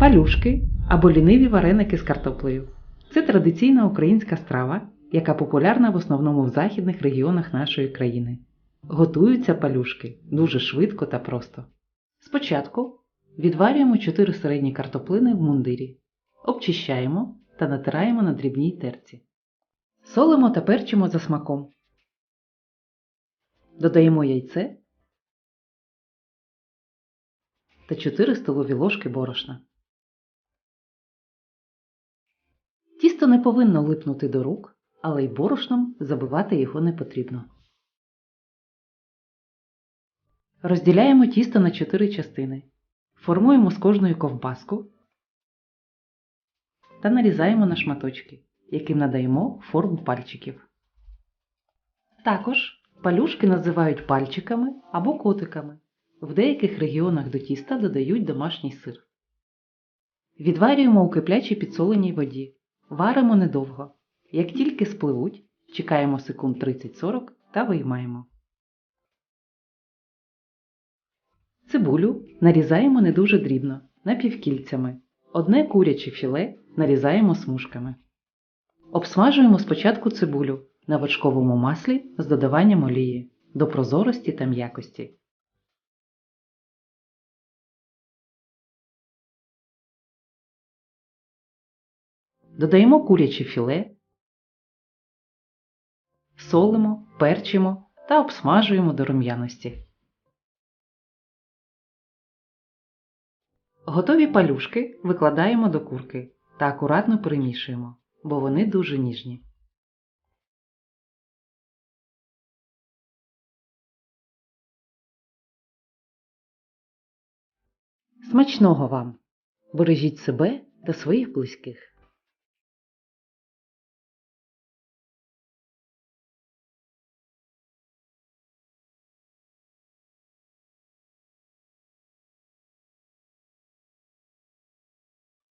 Палюшки або ліниві вареники з картоплею. Це традиційна українська страва, яка популярна в основному в західних регіонах нашої країни. Готуються палюшки дуже швидко та просто. Спочатку відварюємо 4 середні картоплини в мундирі, обчищаємо та натираємо на дрібній терці. Солимо та перчимо за смаком. Додаємо яйце та 4 столові ложки борошна. Не повинно липнути до рук, але й борошном забивати його не потрібно. Розділяємо тісто на 4 частини. Формуємо з кожної ковбаску та нарізаємо на шматочки, яким надаємо форму пальчиків. Також палюшки називають пальчиками або котиками. В деяких регіонах до тіста додають домашній сир. Відварюємо у киплячій підсоленій воді. Варимо недовго. Як тільки спливуть, чекаємо секунд 30-40 та виймаємо. Цибулю нарізаємо не дуже дрібно, напівкільцями. Одне куряче філе нарізаємо смужками. Обсмажуємо спочатку цибулю на вершковому маслі з додаванням олії до прозорості та м'якості. Додаємо куряче філе, солимо, перчимо та обсмажуємо до рум'яності. Готові палюшки викладаємо до курки та акуратно перемішуємо, бо вони дуже ніжні. Смачного вам! Бережіть себе та своїх близьких.